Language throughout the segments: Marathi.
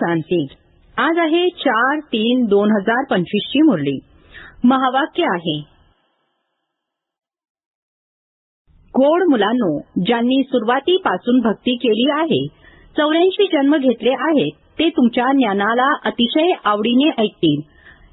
शांती. आज आहे चार तीन दोन हजार पंचवीस ची मुरली. महावाक्य आहे. गोड मुलांनो ज्यांनी सुरुवातीपासून भक्ती केली आहे चौऱ्याऐंशी जन्म घेतले आहेत ते तुमच्या ज्ञानाला अतिशय आवडीने ऐकतील.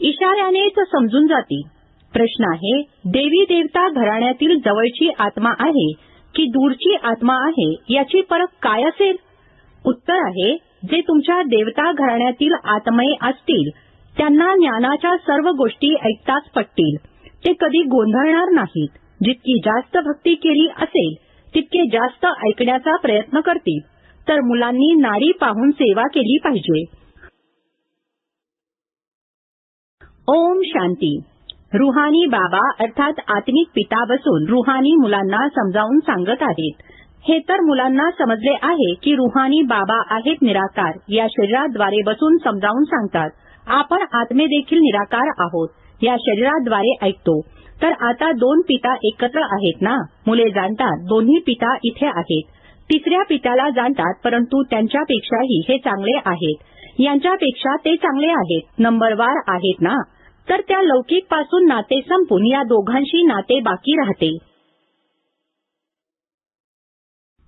इशाऱ्यानेच समजून जातील. प्रश्न आहे देवी देवता घराण्यातील जवळची आत्मा आहे की दूरची आत्मा आहे याची परख काय असेल? उत्तर आहे जे तुमच्या देवता घराण्यातील आत्मय असतील त्यांना ज्ञानाच्या सर्व गोष्टी ऐकताच पटतील. ते कधी गोंधळणार नाहीत. जितकी जास्त भक्ती केली असेल तितके जास्त ऐकण्याचा प्रयत्न करतील. तर मुलांनी नाडी पाहून सेवा केली पाहिजे. ओम शांती. रुहानी बाबा अर्थात आत्मिक पिता बसून रुहानी मुलांना समजावून सांगत आहेत. हे तर मुलांना समजले आहे की रुहानी बाबा आहेत निराकार. या शरीराद्वारे बसून समजावून सांगतात आपण आत्मे देखील निराकार आहोत. या शरीराद्वारे ऐकतो. तर आता दोन पिता एकत्र आहेत ना? मुले जाणतात दोन्ही पिता इथे आहेत. तिसऱ्या पित्याला जाणतात परंतु त्यांच्यापेक्षाही हे चांगले आहेत. यांच्यापेक्षा ते चांगले आहेत. नंबरवार आहेत ना? तर त्या लौकिकपासून नाते संपून या दोघांशी नाते बाकी राहते.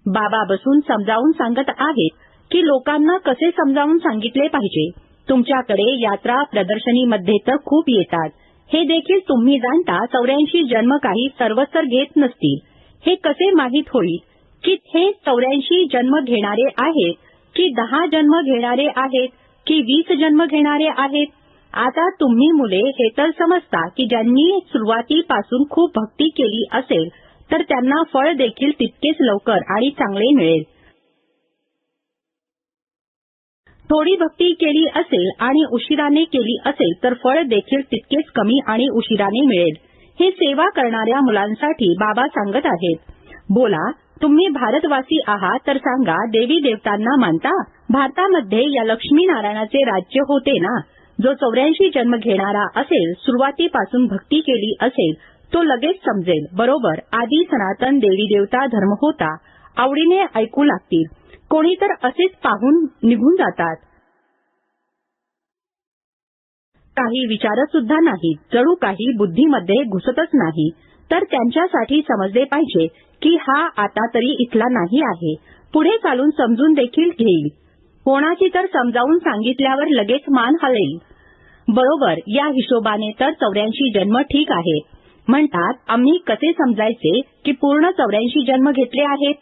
बाबा बसून समजावून सांगत आहेत की लोकांना कसे समजावून सांगितले पाहिजे. तुमच्याकडे यात्रा प्रदर्शनीमध्ये तर खूप येतात. हे देखील तुम्ही जाणता चौऱ्याऐंशी जन्म काही सर्वस्तर घेत नसतील. हे कसे माहीत होईल? की हे चौऱ्याऐंशी जन्म घेणारे आहेत की दहा जन्म घेणारे आहेत की वीस जन्म घेणारे आहेत? आता तुम्ही मुले हे तर समजता की ज्यांनी सुरुवातीपासून खूप भक्ती केली असेल तर त्यांना फळ देखील तितकेच लवकर आणि चांगले मिळेल. थोडी भक्ती केली असेल आणि उशिराने केली असेल तर फळ देखील तितकेच कमी आणि उशिराने मिळेल. हे सेवा करणाऱ्या मुलांसाठी बाबा सांगत आहेत. बोला तुम्ही भारतवासी आहात तर सांगा देवी देवतांना मानता? भारतामध्ये या लक्ष्मीनारायणाचे राज्य होते ना? जो चौऱ्याऐंशी जन्म घेणारा असेल सुरुवातीपासून भक्ती केली असेल तो लगेच समजेल. बरोबर आधी सनातन देवी देवता धर्म होता आवडीने ऐकू लागतील. कोणी तर असेच पाहून निघून जातात. काही विचारत सुद्धा नाहीत. जणू काही बुद्धीमध्ये घुसतच नाही. तर त्यांच्यासाठी समजले पाहिजे की हा आता तरी इथला नाही आहे. पुढे चालून समजून देखील घेईल. कोणाची तर समजावून सांगितल्यावर लगेच मान हलेल. बरोबर या हिशोबाने तर चौऱ्याऐंशी जन्म ठीक आहे. म्हणतात आम्ही कसे समजायचे की पूर्ण चौऱ्याऐंशी जन्म घेतले आहेत?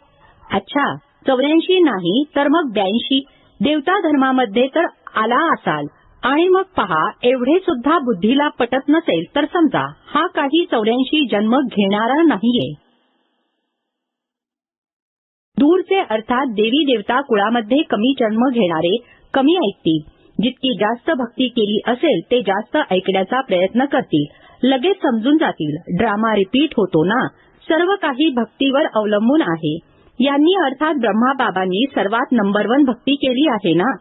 अच्छा चौऱ्याऐंशी नाही तर मग ब्याऐंशी. देवता धर्मामध्ये तर आला असाल. आणि मग पहा एवढे सुद्धा बुद्धीला पटत नसेल तर समजा हा काही चौऱ्याऐंशी जन्म घेणारा नाहीये. दूरचे अर्थात देवी देवता कुळामध्ये कमी जन्म घेणारे कमी ऐकतील. जितकी जास्त भक्ती केली असेल ते जास्त ऐकण्याचा प्रयत्न करतील. लगेच समजून जातील. ड्रामा रिपीट होतो ना? सर्व काही भक्तीवर अवलंबून आहे. यांनी अर्थात ब्रह्माबाबांनी सर्वात नंबर वन भक्ती केली आहे ना?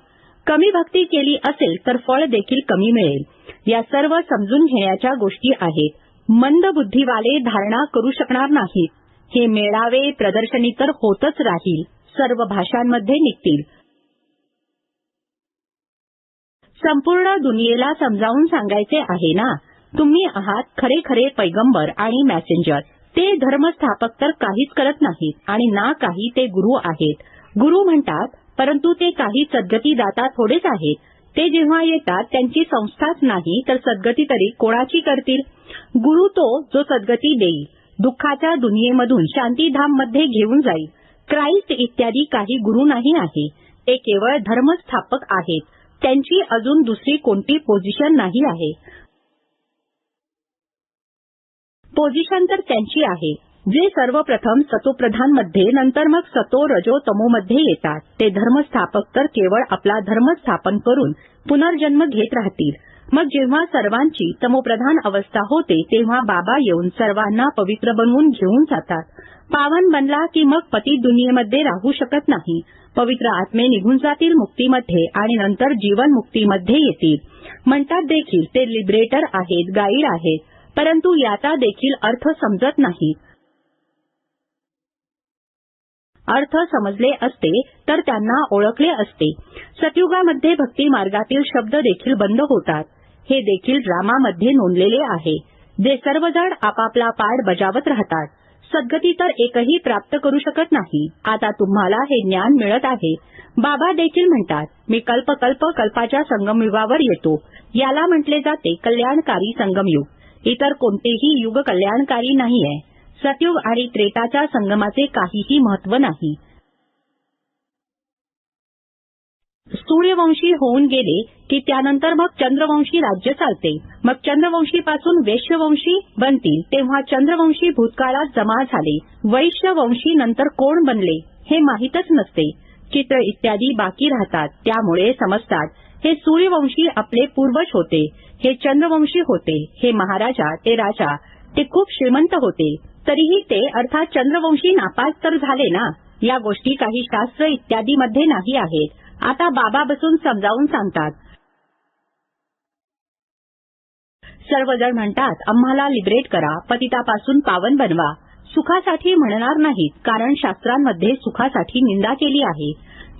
कमी भक्ती केली असेल तर फळ देखील कमी मिळेल. या सर्व समजून घेण्याच्या गोष्टी आहेत. मंद बुद्धीवाले धारणा करू शकणार नाहीत. हे मेळावे प्रदर्शनी तर होतच राहील. सर्व भाषांमध्ये निघतील. संपूर्ण दुनियेला समजावून सांगायचे आहे ना? तुम्ही आहात खरे खरे पैगंबर आणि मॅसेंजर ते धर्मस्थापक तर काहीच करत नाहीत आणि ना काही ते गुरु आहेत. गुरु म्हणतात परंतु ते काही सद्गतीदाता थोडेच आहेत. ते जेव्हा येतात त्यांची संस्थाच नाही तर सद्गती तरी कोणाची करतील? गुरु तो जो सद्गती देईल दुःखाच्या दुनियेमधून शांतीधाममध्ये घेऊन जाईल क्राईस्ट इत्यादी काही गुरु नाही आहे. ते केवळ धर्मस्थापक आहेत. त्यांची अजून दुसरी कोणती पोझिशन नाही आहे. पोझिशन तर त्यांची आहे. जे सर्वप्रथम सतोप्रधानमध्ये नंतर मग सतो रजो तमोमध्ये येतात. ते धर्मस्थापक तर केवळ आपला धर्म स्थापन करून पुनर्जन्म घेत राहतील. मग जेव्हा सर्वांची तमोप्रधान अवस्था होते तेव्हा बाबा येऊन सर्वांना पवित्र बनवून घेऊन जातात. पावन बनला की मग पती दुनियेमध्ये राहू शकत नाही. पवित्र आत्मे निघून जातील मुक्तीमध्ये आणि नंतर जीवन मुक्तीमध्ये येतील. म्हणतात देखील ते लिबरेटर आहेत गाईड आहेत. परंतु याचा देखील अर्थ समजत नाही. अर्थ समजले असते तर त्यांना ओळखले असते. सतयुगामध्ये भक्ती मार्गातील शब्द देखील बंद होतात. हे देखील ड्रामामध्ये नोंदलेले आहे. जे सर्वजण आपापला पाठ बजावत राहतात. सद्गती तर एकही प्राप्त करू शकत नाही. आता तुम्हाला हे ज्ञान मिळत आहे. बाबा देखील म्हणतात मी कल्प कल्प कल्पाच्या संगमयुगावर येतो. याला म्हटले जाते कल्याणकारी संगमयुग. इतर कोणतेही युग कल्याणकारी नाहीये. सतयुग आणि त्रेताच्या संगमाचे काहीही महत्त्व नाही. सूर्यवंशी होऊन गेले की त्यानंतर मग चंद्रवंशी राज्य चालते. मग चंद्रवंशी पासून वैश्यवंशी बनतील तेव्हा चंद्रवंशी भूतकाळात जमा झाले. वैश्यवंशी नंतर कोण बनले हे माहीतच नसते. चित्र इत्यादी बाकी राहतात त्यामुळे समजतात. हे सूर्यवंशी आपले पूर्वज होते हे चंद्रवंशी होते हे महाराजा ते राजा ते खूप श्रीमंत होते तरीही ते अर्थात चंद्रवंशी नापास तर झाले ना? या गोष्टी काही शास्त्र इत्यादी मध्ये नाही आहेत. आता बाबा बसून समजावून सांगतात. सर्वजण म्हणतात आम्हाला लिबरेट करा पतितापासून पावन बनवा. सुखासाठी म्हणणार नाहीत कारण शास्त्रांमध्ये सुखासाठी निंदा केली आहे.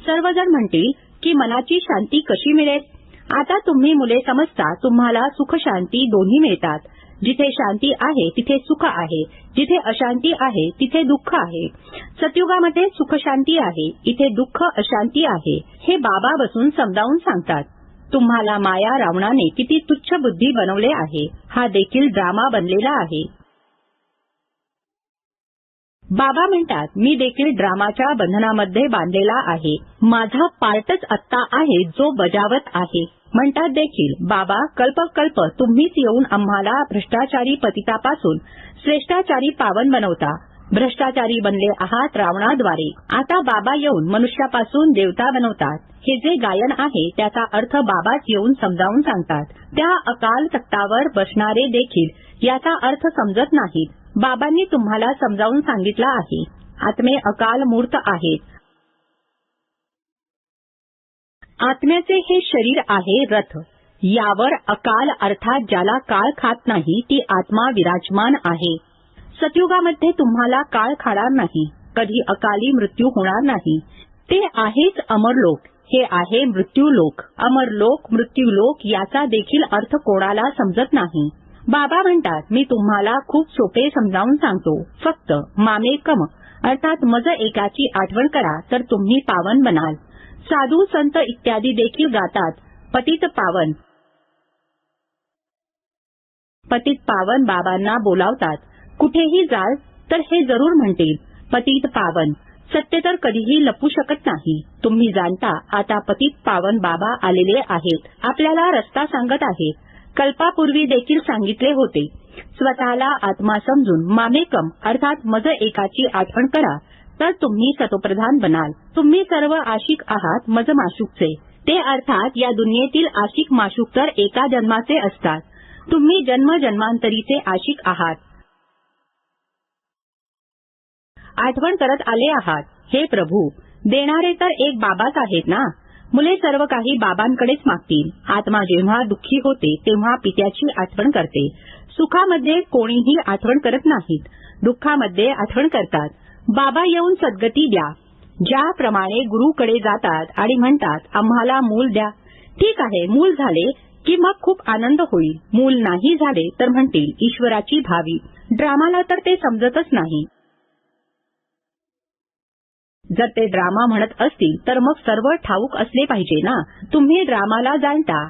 सर्वजण म्हणतील की मनाची शांती कशी मिळेल? आता तुम्ही मुले समजता तुम्हाला सुखशांती दोन्ही मिळतात. जिथे शांती आहे तिथे सुख आहे. जिथे अशांती आहे तिथे दुःख आहे. सतयुगामध्ये सुखशांती आहे इथे दुःख अशांती आहे हे बाबा बसून समजावून सांगतात. तुम्हाला माया रावणाने किती तुच्छ बुद्धी बनवले आहे. हा देखील ड्रामा बनलेला आहे. बाबा म्हणतात मी देखील ड्रामाच्या बंधनामध्ये बांधलेला आहे. माझा पार्टच आत्ता आहे जो बजावत आहे. म्हणतात देखील बाबा कल्प कल्प तुम्हीच येऊन आम्हाला भ्रष्टाचारी पतितापासून श्रेष्ठाचारी पावन बनवता. भ्रष्टाचारी बनले आहात रावणाद्वारे. आता बाबा येऊन मनुष्यापासून देवता बनवतात. हे जे गायन आहे त्याचा अर्थ बाबाच येऊन समजावून सांगतात. त्या अकाल तख्तावर बसणारे देखील याचा अर्थ समजत नाहीत. बाबांनी तुम्हाला समजावून सांगितलं आहे. आत्मे अकाल मूर्त आहेत. आत्म्याचे हे शरीर आहे रथ. यावर अकाल अर्थात ज्याला काळ खात नाही ती आत्मा विराजमान आहे. सतयुगामध्ये तुम्हाला काळ खाणार नाही. कधी अकाली मृत्यू होणार नाही. ते आहेच अमरलोक. हे आहे मृत्यूलोक. अमरलोक मृत्यूलोक याचा देखील अर्थ कोणाला समजत नाही. बाबा म्हणतात मी तुम्हाला खूप सोपे समजावून सांगतो. फक्त मामेकम अर्थात मज एकाची आठवण करा तर तुम्ही पावन बनाल. साधू संत इत्यादी देखील गातात. पतित पावन. पतित पावन बाबांना बोलावतात. कुठेही जाल तर हे जरूर म्हणतील. पतित पावन. सत्य तर कधीही लपू शकत नाही. तुम्ही जाणता आता पतित पावन बाबा आलेले आहेत. आपल्याला रस्ता सांगत आहेत. कल्पापूर्वी देखील सांगितले होते. स्वतःला आत्मा समजून मामेकम अर्थात मज एकाची आठवण करा. तर तुम्ही सतोप्रधान बनाल. तुम्ही सर्व आशिक आहात मज माशुकचे. ते अर्थात या दुनियेतील आशिक माशुक तर एका जन्माचे असतात. तुम्ही जन्म जन्मांतरीचे आशिक आहात. आठवण करत आले आहात. हे प्रभू देणारे तर एक बाबाच आहेत ना? मुले सर्व काही बाबांकडेच मागतील. आत्मा जेव्हा दुःखी होते तेव्हा पित्याची आठवण करते. सुखामध्ये कोणीही आठवण करत नाहीत. दुःखामध्ये आठवण करतात. बाबा येऊन सद्गती द्या. ज्याप्रमाणे गुरुकडे जातात आणि म्हणतात आम्हाला मूल द्या. ठीक आहे मूल झाले की मग खूप आनंद होईल. मूल नाही झाले तर म्हणतील ईश्वराची भावी. ड्रामाला तर ते समजतच नाही. जर ते ड्रामा म्हणत असतील तर मग सर्व ठाऊक असले पाहिजे ना. तुम्ही ड्रामाला जाणता.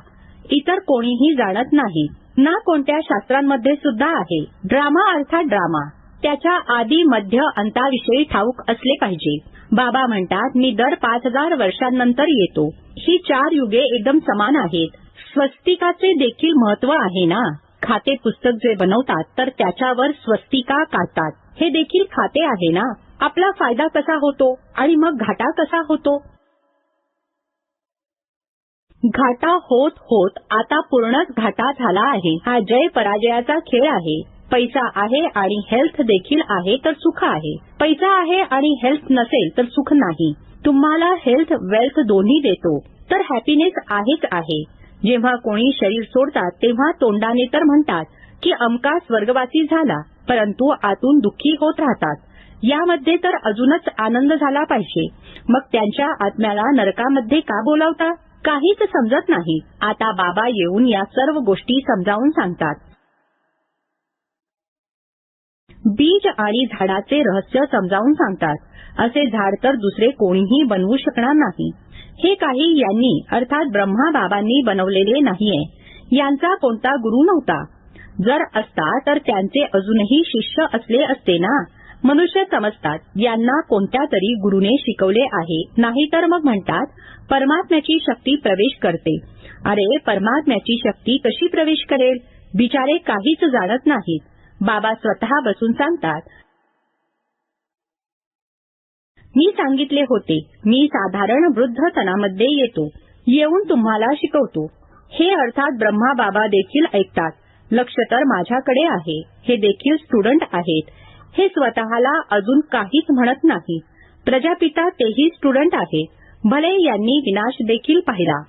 इतर कोणीही जाणत नाही. ना कोणत्या शास्त्रांमध्ये सुद्धा आहे. ड्रामा अर्थात ड्रामा. त्याच्या आधी मध्य अंताविषयी ठाऊक असले पाहिजे. बाबा म्हणतात मी दर पाच हजार वर्षांनंतर येतो. ही चार युगे एकदम समान आहेत. स्वस्तिकाचे देखील महत्त्व आहे ना. खाते पुस्तक जे बनवतात तर त्याच्यावर स्वस्तिका काढतात. हे देखील खाते आहे ना. आपला फायदा कसा होतो आणि मग घाटा कसा होतो? घाटा होत होत आता पूर्णच घाटा झाला आहे. हा जय पराजयाचा खेळ आहे. पैसा आहे आणि हेल्थ देखील आहे तर सुख आहे. पैसा आहे आणि हेल्थ नसेल तर सुख नाही. तुम्हाला हेल्थ वेल्थ दोन्ही देतो. तर हॅपीनेस आहेच आहे. जेव्हा कोणी शरीर सोडतात तेव्हा तोंडाने तर म्हणतात की अमका स्वर्गवासी झाला परंतु आतून दुःखी होत राहतात. यामध्ये तर अजूनच आनंद झाला पाहिजे. मग त्यांच्या आत्म्याला नरकामध्ये का बोलावता? काहीच समजत नाही. आता बाबा येऊन या सर्व गोष्टी समजावून सांगतात. बीज आणि झाडाचे रहस्य समजावून सांगतात. असे झाड तर दुसरे कोणीही बनवू शकणार नाही. हे काही यांनी अर्थात ब्रह्मा बाबांनी बनवलेले नाहीये. यांचा कोणता गुरु नव्हता. जर असता तर त्यांचे अजूनही शिष्य असले असते ना? मनुष्य समजतात यांना कोणत्या तरी गुरुने शिकवले आहे. नाहीतर मग म्हणतात परमात्म्याची शक्ती प्रवेश करते. अरे परमात्म्याची शक्ती कशी प्रवेश करेल? बिचारे काहीच जाणत नाहीत. बाबा स्वतः बसून सांगतात मी सांगितले होते मी साधारण वृद्ध तनामध्ये येतो. येऊन तुम्हाला शिकवतो. हे अर्थात ब्रह्मा बाबा देखील ऐकतात. लक्ष तर माझ्याकडे आहे. हे देखील स्टुडंट आहेत. हे स्वतःला अजून काहीच म्हणत नाही. प्रजापिता तेही स्टुडंट आहे. भले यांनी विनाश देखील पाहिला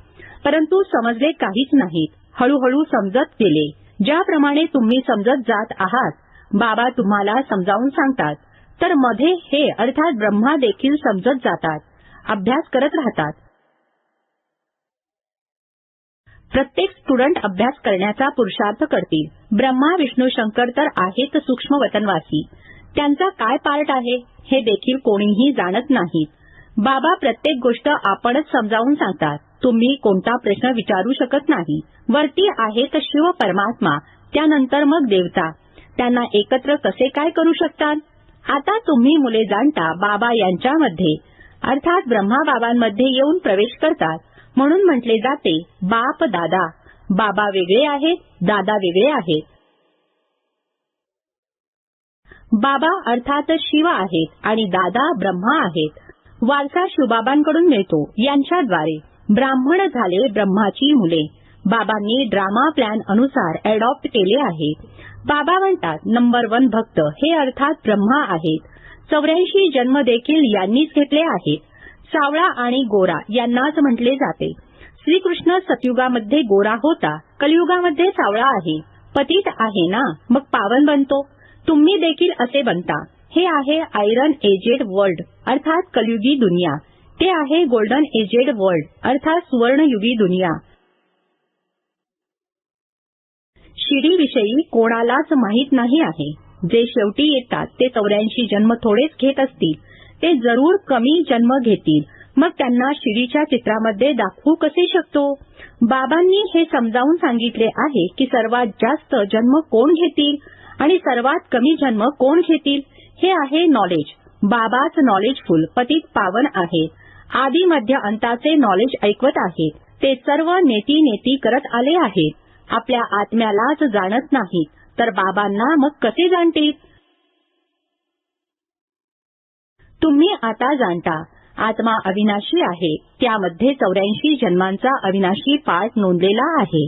परंतु समजले काहीच नाहीत. हळूहळू समजत गेले. ज्याप्रमाणे तुम्ही समजत जात आहात बाबा तुम्हाला समजावून सांगतात. तर मध्ये हे अर्थात ब्रह्मा देखील समजत जातात. अभ्यास करत राहतात. प्रत्येक स्टुडंट अभ्यास करण्याचा पुरुषार्थ करतील. ब्रह्मा विष्णू शंकर तर आहेत सूक्ष्म वतनवासी. त्यांचा काय पार्ट आहे हे देखील कोणीही जाणत नाहीत. बाबा प्रत्येक गोष्ट आपणच समजावून सांगतात. तुम्ही कोणता प्रश्न विचारू शकत नाही. वरती आहेत शिव परमात्मा त्यानंतर मग देवता. त्यांना एकत्र कसे काय करू शकतात? आता तुम्ही मुले जाणता बाबा यांच्यामध्ये. अर्थात ब्रह्मा बाबांमध्ये येऊन प्रवेश करतात. म्हणून म्हटले जाते बाप दादा. बाबा वेगळे आहेत दादा वेगळे आहेत बाबा अर्थात शिव आहेत आणि दादा ब्रह्मा आहेत. वारसा शिवबाबांकडून मिळतो यांच्याद्वारे. ब्राह्मण झाले ब्रह्माची मुले. बाबांनी ड्रामा प्लॅन अनुसार अडॉप्ट केले आहे. बाबा म्हणतात नंबर वन भक्त हे अर्थात ब्रह्मा आहेत. चौऱ्याऐंशी जन्म देखील यांनीच घेतले आहेत. सावळा आणि गोरा यांनाच म्हटले जाते. श्रीकृष्ण सतयुगामध्ये गोरा होता. कलियुगामध्ये सावळा आहे. पतित आहे ना? मग पावन बनतो. तुम्ही देखील असे बनता. हे आहे आयरन एजेड वर्ल्ड अर्थात कलयुगी दुनिया. ते आहे गोल्डन एजेड वर्ल्ड अर्थात सुवर्णयुगी दुनिया. शिडीविषयी कोणालाच माहीत नाही आहे. जे शेवटी येतात ते चौऱ्याऐंशी जन्म थोडेच घेत असतील. ते जरूर कमी जन्म घेतील. मग त्यांना शिडीच्या चित्रामध्ये दाखवू कसे शकतो? बाबांनी हे समजावून सांगितले आहे की सर्वात जास्त जन्म कोण घेतील आणि सर्वात कमी जन्म कोण घेतील? हे आहे नॉलेज बाबाच नॉलेजफुल पतित पावन आहे. आदी मध्य अंताचे नॉलेज ऐकवत आहेत ते सर्व नेती नेती करत आले आहेत. आपल्या आत्म्यालाच जाणत नाहीत. तर बाबांना मग कसे जाणतील? तुम्ही आता जाणता. आत्मा अविनाशी आहे. त्यामध्ये चौऱ्याऐंशी जन्मांचा अविनाशी पाठ नोंदलेला आहे.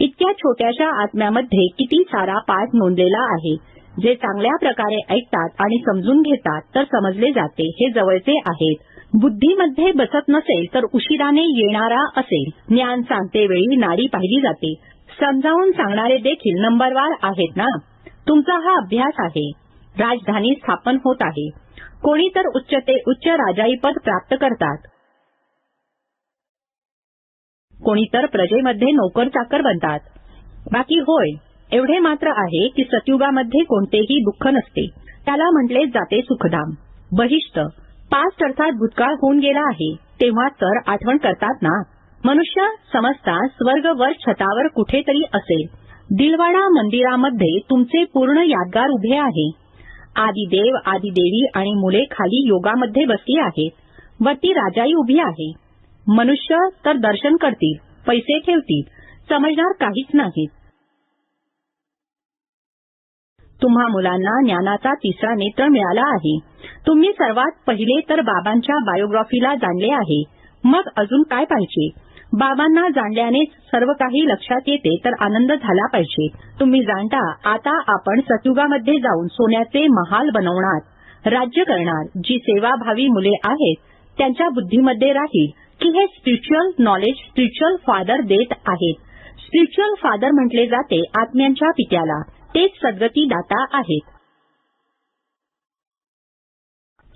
इतक्या छोट्याशा आत्म्यामध्ये किती सारा पाठ नोंदलेला आहे? जे चांगल्या प्रकारे ऐकतात आणि समजून घेतात तर समजले जाते. हे जवळचे आहेत. बुद्धीमध्ये बसत नसेल तर उशिराने येणारा असेल. ज्ञान सांगते वेळी नाडी पाहिली जाते. समजावून सांगणारे देखील नंबरवार आहेत ना? तुमचा हा अभ्यास आहे. राजधानी स्थापन होत आहे. कोणी तर उच्च ते उच्च राजाई पद प्राप्त करतात. कोणी तर प्रजेमध्ये नोकर चाकर बनतात. बाकी होय एवढे मात्र आहे की सतयुगामध्ये कोणतेही दुःख नसते. त्याला म्हटले जाते सुखधाम. बहिष्ट पास्ट अर्थात भूतकाळ होऊन गेला आहे तेव्हा तर आठवण करतात ना? मनुष्य समजता स्वर्ग वर छतावर कुठेतरी असेल. दिलवाडा मंदिरामध्ये तुमचे पूर्ण यादगार उभे आहे. आदिदेव आदिदेवी आणि मुले खाली योगामध्ये बसली आहेत. वरती राजाई उभी आहे. मनुष्य तर दर्शन करतील पैसे ठेवतील समजणार काहीच नाहीत. तुम्हा मुलांना ज्ञानाचा तिसरा नेत्र मिळाला आहे. तुम्ही सर्वात पहिले तर बाबांच्या बायोग्राफीला जाणले आहे. मग अजून काय पाहिजे? बाबांना जाणल्यानेच सर्व काही लक्षात येते तर आनंद झाला पाहिजे. तुम्ही जाणता आता आपण सतयुगामध्ये जाऊन सोन्याचे महाल बनवणार. राज्य करणार जी सेवाभावी मुले आहेत त्यांच्या बुद्धीमध्ये राहील की हे स्पिरिच्युअल नॉलेज स्पिरिच्युअल फादर देत आहेत. स्पिरिच्युअल फादर म्हटले जाते आत्म्यांच्या पित्याला. तेच सद्गती दाता आहेत.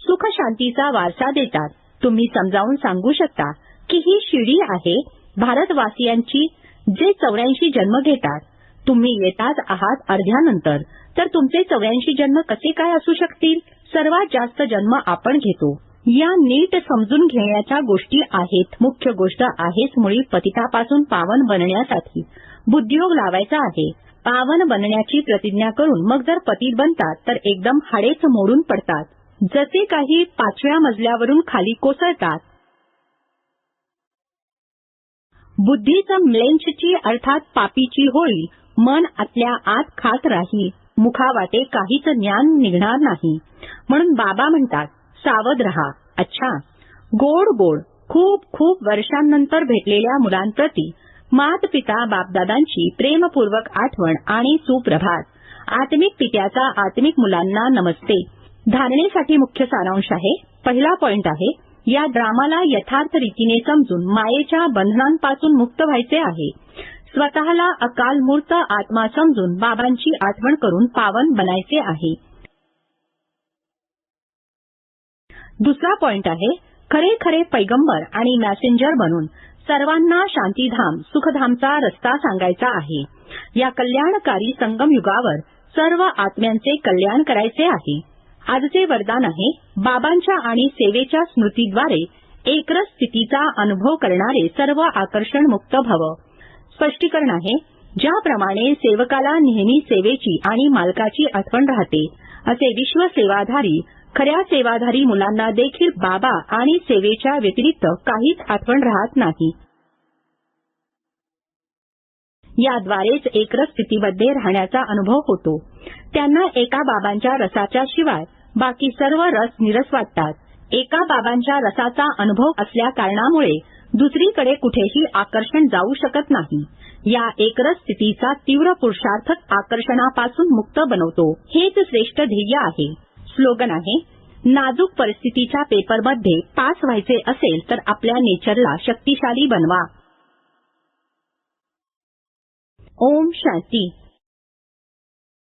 सुख शांतीचा वारसा देतात. तुम्ही समजावून सांगू शकता की ही शिडी आहे भारतवासियांची जे चौऱ्याऐंशी जन्म घेतात तुम्ही येताच आहात अर्ध्यानंतर तर तुमचे चौऱ्याऐंशी जन्म कसे काय असू शकतील? सर्वात जास्त जन्म आपण घेतो. या नीट समजून घेण्याच्या गोष्टी आहेत मुख्य गोष्ट आहेच मुळी पतितापासून पावन बनण्यासाठी. बुद्धियोग लावायचा आहे. पावन बनण्याची प्रतिज्ञा करून मग जर पती बनतात तर एकदम हाडेच मोडून पडतात. जसे काही पाचव्या मजल्यावरून खाली कोसळतात बुद्धीचं म्लेंशची अर्थात पापीची होईल मन आतल्या आत खात राहील. मुखावाटे काहीच ज्ञान निघणार नाही. म्हणून बाबा म्हणतात सावध रहा अच्छा. गोड गोड खूप खूप वर्षांनंतर भेटलेल्या मुलांप्रती मात पिता बापदादांची प्रेमपूर्वक आठवण आणि सुप्रभात. आत्मिक पित्याचा आत्मिक मुलांना नमस्ते. धारणेसाठी मुख्य सारांश आहे पहिला पॉइंट आहे या ड्रामाला यथार्थ रीतीने समजून मायेच्या बंधनांपासून मुक्त व्हायचे आहे. स्वतःला अकालमूर्त आत्मा समजून बाबांची आठवण करून पावन बनायचे आहे. दुसरा पॉइंट आहे खरे खरे पैगंबर आणि मॅसेंजर बनून सर्वांना शांतीधाम सुखधामचा रस्ता सांगायचा आहे. या कल्याणकारी संगमयुगावर सर्व आत्म्यांचे कल्याण करायचे आहे. आजचे वरदान आहे बाबांच्या आणि सेवेच्या स्मृतीद्वारे एकरस स्थितीचा अनुभव करणारे सर्व आकर्षण मुक्त भव. स्पष्टीकरण आहे ज्याप्रमाणे सेवकाला नेहमी सेवेची आणि मालकाची आठवण राहते असे विश्व सेवाधारी खऱ्या सेवाधारी मुलांना देखील बाबा आणि सेवेच्या व्यतिरिक्त काहीच आठवण राहत नाही. याद्वारेच एकरस स्थितीमध्ये राहण्याचा अनुभव होतो. त्यांना एका बाबांच्या रसाच्या शिवाय बाकी सर्व रस निरस वाटतात. एका बाबांच्या रसाचा अनुभव असल्या कारणामुळे दुसरीकडे कुठेही आकर्षण जाऊ शकत नाही. या एकरस स्थितीचा तीव्र पुरुषार्थक आकर्षणापासून मुक्त बनवतो. हेच श्रेष्ठ ध्येय आहे. स्लोगन आहे नाजूक परिस्थितीच्या पेपरमध्ये पास व्हायचे असेल तर आपल्या नेचरला शक्तिशाली बनवा. ओम शांती